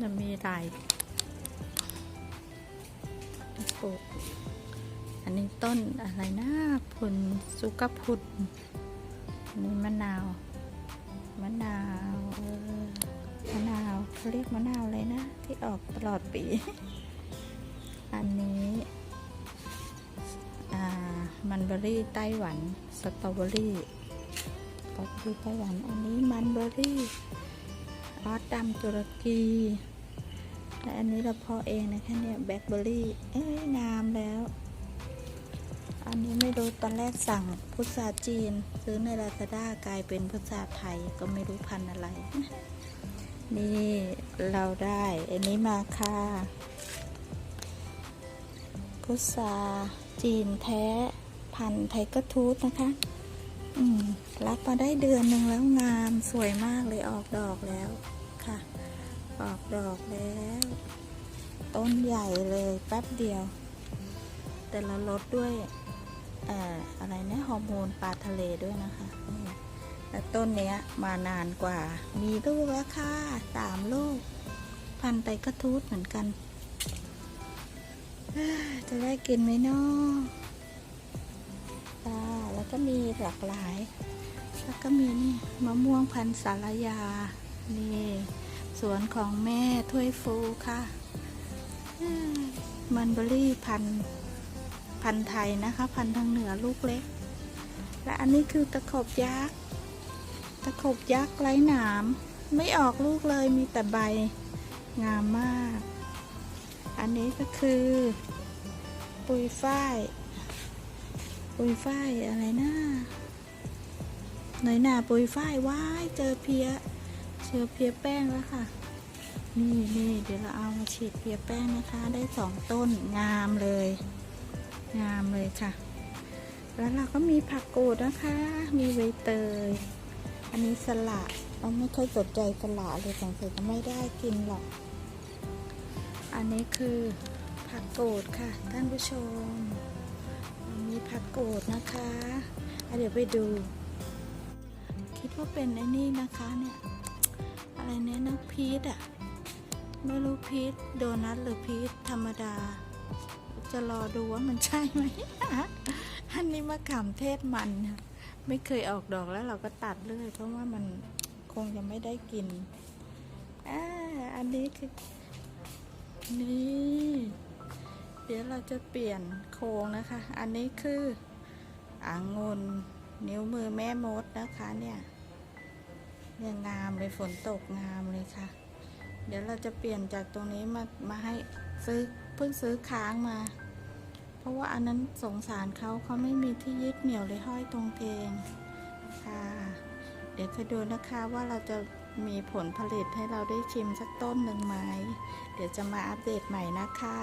จะมีหลายปลูกอันนี้ต้นอะไรนะผลสุกพุดอันนี้มะนาว มะนาวเออมะนาวเขาเรียกมะนาวอะไรนะ ที่ออกตลอดปี อันนี้อ่ามันเบอรี่ไต้หวัน สตรอเบอรี่สตรอเบอรี่ไต้หวัน อันนี้มันเบอรี่ ออสดำตุรกีและอันนี้เราเพาะเองนะคะเนี่ยแบล็คเบอร์รี่เอ้ยงามแล้ว อันนี้ไม่รู้ตอนแรกสั่งพุทราจีน ซื้อในลาซาด้ากลายเป็นพุทราไทยก็ไม่รู้พันอะไร นี่เราได้อันนี้มาค่ะพุทราจีนแท้พันไทเกอร์ทูธนะคะ รับมาได้เดือนหนึ่งแล้วงามสวยมากเลยออกดอกแล้วค่ะ ออกดอกแล้ว ต้นใหญ่เลยแป๊บเดียว แต่เราลดด้วยออะไรนะฮอร์โมนปลาทะเลด้วยนะคะนี่ต้นเนี้ยมานานกว่า มีลูกแล้วค่ะสามลูก พันไตกระทูดเหมือนกัน จะได้กินไหมเนาะจ้าแล้ว ก็มีหลากหลาย แล้วก็มีนี่มะม่วงพันธุ์สารยา นี่สวนของแม่ถ้วยฟูค่ะมันเบอรี่พันพันไทยนะคะ พันทางเหนือลูกเล็ก และอันนี้คือตะขบยักษ์ ตะขบยักษ์ไร้หนาม ไม่ออกลูกเลยมีแต่ใบงามมาก อันนี้ก็คือ ปุยฝ้าย ปุยฝ้ายอะไรนะหน่อยหนาปุยฝ้ายว้ายเจอเพียเชื้อเพียแป้งแล้วค่ะ นี่นี่เดี๋ยวเราเอามาฉีดเพียแป้งนะคะ ได้สองต้นงามเลย งามเลยค่ะ แล้วเราก็มีผักกูดนะคะ มีใบเตย อันนี้สละเราไม่ค่อยสนใจสละเลยสงสัยจะไม่ได้กินหรอก อันนี้คือผักกูดค่ะท่านผู้ชม มีผักกูดนะคะะเดี๋ยวไปดู คิดว่าเป็นไอ้นี่นะคะเนี่ยอะไรเนี่ยนะพีชอะไม่รู้พีชโดนัทหรือพีชธรรมดา จะรอดูว่ามันใช่ไหมอันนี้มะขามเทศมันค่ะไม่เคยออกดอกแล้วเราก็ตัดเลยเพราะว่ามันคงยังไม่ได้กินอ่าอันนี้คือนี่ เดี๋ยวเราจะเปลี่ยนโครงนะคะ อันนี้คืออางุนนิ้วมือแม่มดนะคะเนี่ยเนี่ยงามเลยฝนตกงามเลยค่ะ เดี๋ยวเราจะเปลี่ยนจากตรงนี้มามาให้ซื้อเพิ่งซื้อค้างมา เพราะว่าอันนั้นสงสารเขาเขาไม่มีที่ยึดเหนี่ยวเลยห้อยตรงเกงค่ะ เดี๋ยวจะดูนะคะว่าเราจะมีผลผลิตให้เราได้ชิมสักต้นหนึ่งไหม เดี๋ยวจะมาอัปเดตใหม่นะคะ